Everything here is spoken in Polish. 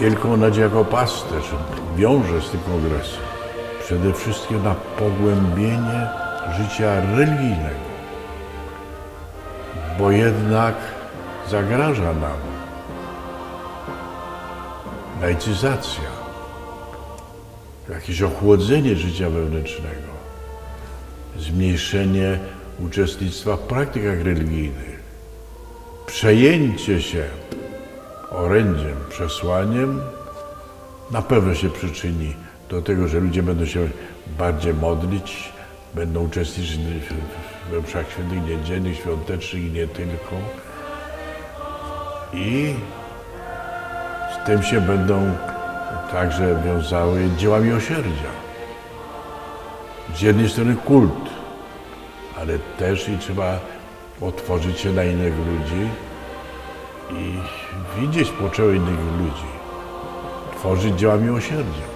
Wielką nadzieję jako pasterz wiąże z tym kongresem. Przede wszystkim na pogłębienie życia religijnego, bo jednak zagraża nam laicyzacja, jakieś ochłodzenie życia wewnętrznego, zmniejszenie uczestnictwa w praktykach religijnych, przejęcie się orędziem, przesłaniem na pewno się przyczyni do tego, że ludzie będą się bardziej modlić, będą uczestniczyć w- mszach świętych niedzielnych, świątecznych i nie tylko. I z tym się będą także wiązały dzieła miłosierdzia. Z jednej strony kult, ale też i trzeba otworzyć się na innych ludzi i widzieć potrzeby innych ludzi, tworzyć dzieła miłosierdzia.